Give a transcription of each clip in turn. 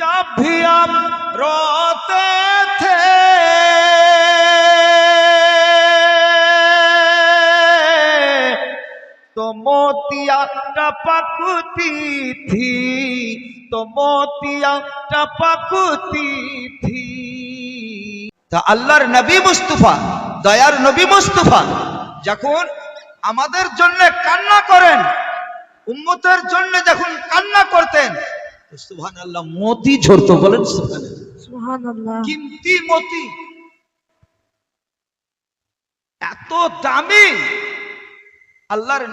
जब भी हम रोते थे तो मोतिया टपकती थी तो मोतिया टपकती थी তা আল্লাহর নবী মুস্তফা দয়ার নবী মুস্তফা যখন আমাদের জন্য কান্না করেন উম্মতের জন্য যখন কান্না করতেন মতি বলেন মতি। এত দামি। আল্লাহর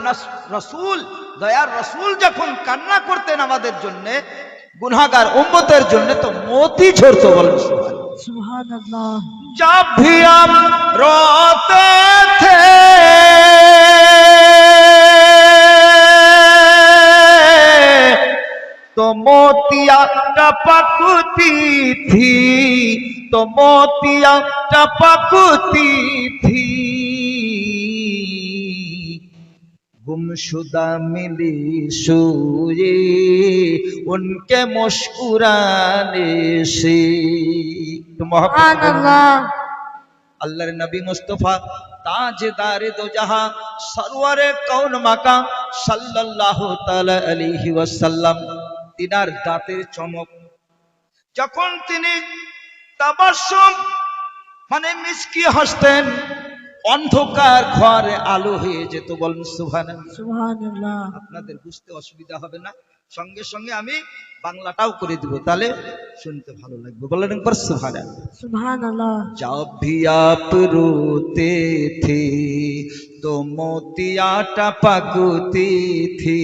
রসুল দয়ার রসুল যখন কান্না করতেন আমাদের জন্য গুনাগার উম্মতের জন্য তো মতি ঝরতো বলেন সুহান तो मोतिया टपकती थी तो मोतिया टपकती थी गुमशुदा मिली सोए उनके मुस्कुराने से तो मोहब्बत बोलो। সুবহানাল্লাহ আল্লাহর নবী মুস্তফা তাজদারে দো জাহা সরওয়ারে কৌন তিনার দাঁতের চমক। যখন তিনি তাবাসম মানে মিসকি হাসতেন অন্ধকার ঘরে আলো হয়ে যেত। বলেন সুবহানাল্লাহ। আপনাদের বুঝতে অসুবিধা হবে না। সঙ্গে সঙ্গে আমি বাংলাটাও করে দিব তাহলে শুনতে ভালো লাগবে। বলেন একবার সুবহানাল্লাহ। জব ভি আপ রোতে তো মোতিয়াটা পাকুতি থি।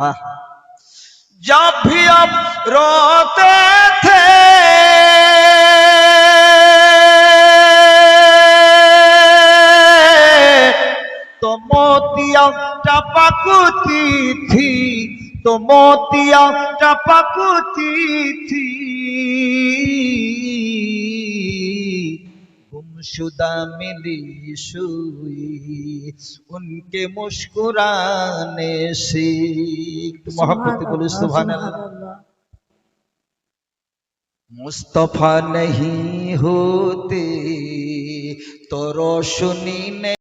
আহ जब भी आप रोते थे। तो मोतिया टपकती थी तो मोतिया टपकती थी। शुदा मिली सुई उनके मुस्कुराने से मोहब्बत बोलो सुभान अल्लाह मुस्तफा नहीं होते तो रोशनी ने